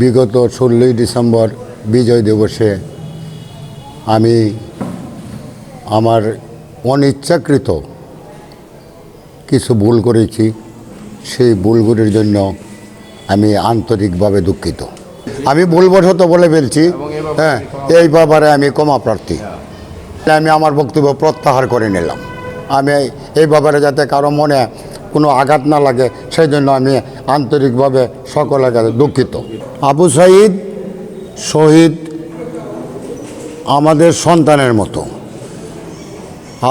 বিগত ষোলোই ডিসেম্বর বিজয় দিবসে আমি আমার অনিচ্ছাকৃত কিছু ভুল করেছি। সেই ভুলগুলির জন্য আমি আন্তরিকভাবে দুঃখিত। আমি ভুলবশত বলে ফেলছি। হ্যাঁ এই ব্যাপারে আমি ক্ষমা প্রার্থী। আমি আমার বক্তব্য প্রত্যাহার করে নিলাম। আমি এই ব্যাপারে যাতে কারও মনে কোনো আঘাত না লাগে সেই জন্য আমি আন্তরিকভাবে সকলের কাছে দুঃখিত। আবু সাইদ শহীদ আমাদের সন্তানের মতো।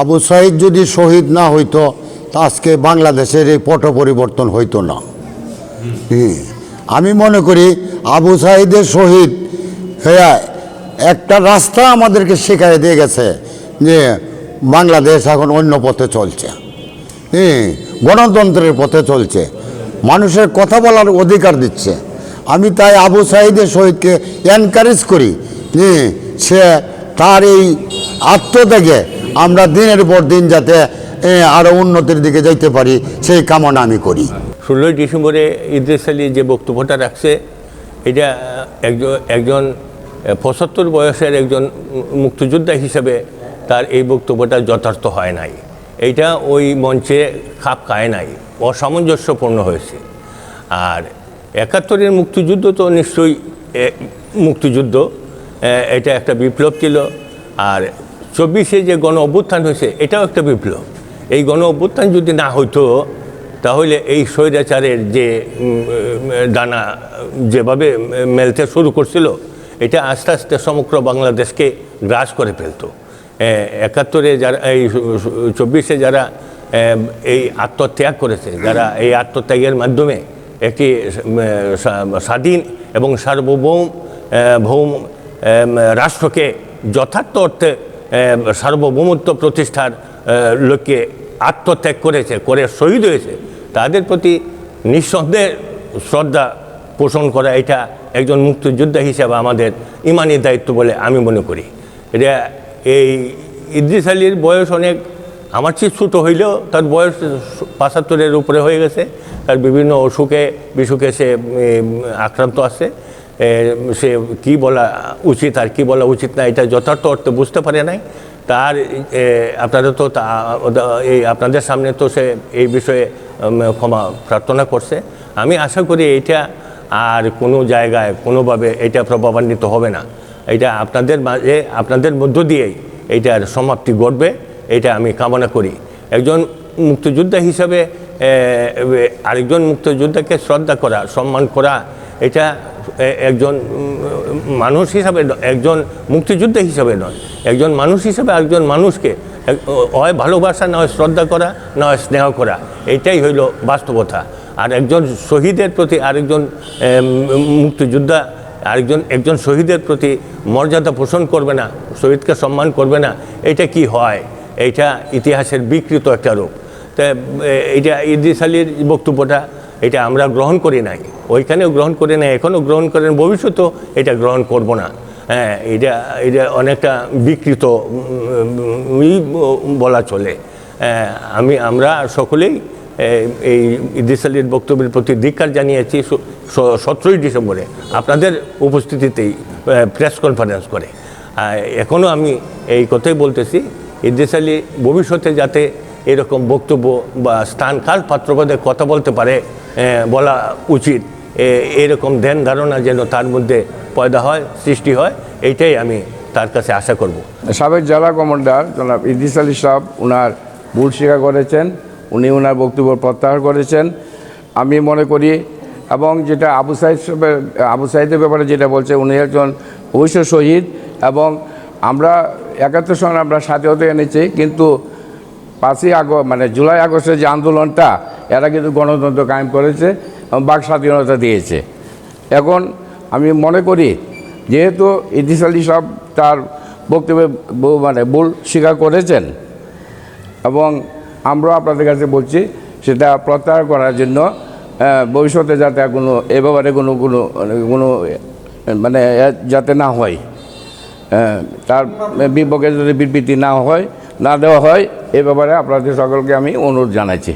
আবু সাইদ যদি শহীদ না হইতো আজকে বাংলাদেশের এই পট পরিবর্তন হইতো না। আমি মনে করি আবু সাইদের শহীদ হ্যাঁ একটা রাস্তা আমাদেরকে শেখায় দিয়ে গেছে যে বাংলাদেশ এখন অন্য পথে চলছে। হ্যাঁ গণতন্ত্রের পথে চলছে। মানুষের কথা বলার অধিকার দিচ্ছে। আমি তাই আবু সাইদের শহীদকে এনকারেজ করি সে তার এই আত্মত্যাগে আমরা দিনের পর দিন যাতে আরও উন্নতির দিকে যাইতে পারি, সেই কামনা আমি করি। ষোলোই ডিসেম্বরে ইদ্রিস আলী যে বক্তব্যটা রাখছে, এটা একজন একজন পঁচাত্তর বয়সের একজন মুক্তিযোদ্ধা হিসেবে তার এই বক্তব্যটা যথার্থ হয় নাই। এইটা ওই মঞ্চে খাপ খায় নাই, অসামঞ্জস্যপূর্ণ হয়েছে। আর একাত্তরের মুক্তিযুদ্ধ তো নিশ্চয়ই মুক্তিযুদ্ধ এটা একটা বিপ্লব ছিল। আর চব্বিশে যে গণ অভ্যুত্থান হয়েছে, এটাও একটা বিপ্লব। এই গণ অভ্যুত্থান যদি না হইতো, তাহলে এই স্বৈরাচারের যে ডানা যেভাবে মেলতে শুরু করছিল, এটা আস্তে আস্তে সমগ্র বাংলাদেশকে গ্রাস করে ফেলতো। একাত্তরে যারা, এই চব্বিশে যারা এই আত্মত্যাগ করেছে, যারা এই আত্মত্যাগের মাধ্যমে একটি স্বাধীন এবং সার্বভৌম ভৌম রাষ্ট্রকে যথার্থ অর্থে সার্বভৌমত্ব প্রতিষ্ঠার লক্ষ্যে আত্মত্যাগ করেছে, করে শহীদ হয়েছে, তাদের প্রতি নিঃসন্দেহে শ্রদ্ধা পোষণ করা এটা একজন মুক্তিযোদ্ধা হিসাবে আমাদের ইমানি দায়িত্ব বলে আমি মনে করি। এটা এই ইদ্রিস আলীর বয়স অনেক, আমার চেয়ে ছোটো হইলেও তার বয়স পাঁচাত্তরের উপরে হয়ে গেছে। তার বিভিন্ন অসুখে বিসুখে সে আক্রান্ত আছে। সে কি বলা উচিত আর কি বলা উচিত না, এটা যথার্থ অর্থে বুঝতে পারে নাই। তার আপনারা তো তা- এই আপনাদের সামনে তো সে এই বিষয়ে ক্ষমা প্রার্থনা করছে। আমি আশা করি এটা আর কোনো জায়গায় কোনোভাবে এটা প্রভাবান্বিত হবে না। এটা আপনাদের মাঝে, আপনাদের মধ্য দিয়েই এইটার সমাপ্তি ঘটবে এটা আমি কামনা করি। একজন মুক্তিযোদ্ধা হিসাবে আরেকজন মুক্তিযোদ্ধাকে শ্রদ্ধা করা, সম্মান করা, এটা একজন মানুষ হিসাবে একজন মুক্তিযোদ্ধা হিসাবে নয়, একজন মানুষ হিসাবে একজন মানুষকে হয় ভালোবাসা, না হয় শ্রদ্ধা করা, না হয় স্নেহ করা এটাই হইল বাস্তবতা। আর একজন শহীদের প্রতি আরেকজন মুক্তিযোদ্ধা আরেকজন একজন শহীদের প্রতি মর্যাদা পোষণ করবে না শহীদকে সম্মান করবে না এটা কি হয়? এইটা ইতিহাসের বিকৃত একটা রূপ। তা এ, এইটা ইদ্রিস আলীর বক্তব্যটা এটা আমরা গ্রহণ করি নাই। ওইখানেও গ্রহণ করি নাই এখনও গ্রহণ করেন ভবিষ্যতেও এটা গ্রহণ করব না। হ্যাঁ এটা এটা অনেকটা বিকৃত বলা চলে। হ্যাঁ, আমি আমরা সকলেই এই ইদ্রিস আলীর বক্তব্যের প্রতি ধিক্কার জানিয়েছি সতেরোই ডিসেম্বরে আপনাদের উপস্থিতিতেই প্রেস কনফারেন্স করে। এখনও আমি এই কথাই বলতেছি ইদ্রিস আলী ভবিষ্যতে যাতে এরকম বক্তব্য বা স্থান কাল পাত্রপদে কথা বলতে পারে বলা উচিত এরকম ধ্যান ধারণা যেন তার মধ্যে পয়দা হয়, সৃষ্টি হয়, এইটাই আমি তার কাছে আশা করব। সাবেক জেলা কমান্ডার জনাব ইদ্রিস আলী সাহেব ওনার ভুল স্বীকার করেছেন। উনি ওনার বক্তব্য প্রত্যাহার করেছেন। আমি মনে করি, এবং যেটা আবু সাহেবের, আবু সাইদের ব্যাপারে যেটা বলছে, উনি একজন অবশ্য শহীদ, এবং আমরা একাত্তর সনে আমরা স্বাধীনতা এনেছি, কিন্তু পাঁচই আগস্ট মানে জুলাই আগস্টের যে আন্দোলনটা, এরা কিন্তু গণতন্ত্র কায়েম করেছে এবং বাক স্বাধীনতা দিয়েছে। এখন আমি মনে করি, যেহেতু ইদ্রিস আলী সাহেব তার বক্তব্যে মানে ভুল স্বীকার করেছেন, এবং আমরা আপনাদের কাছে বলছি, সেটা প্রত্যাহার করার জন্য ভবিষ্যতে যাতে কোনো, এ ব্যাপারে কোনো কোনো কোনো মানে যাতে না হয়। তার বিপক্ষে যদি বিবৃতি না হয়, না দেওয়া হয়, এ ব্যাপারে আপনাদের সকলকে আমি অনুরোধ জানাচ্ছি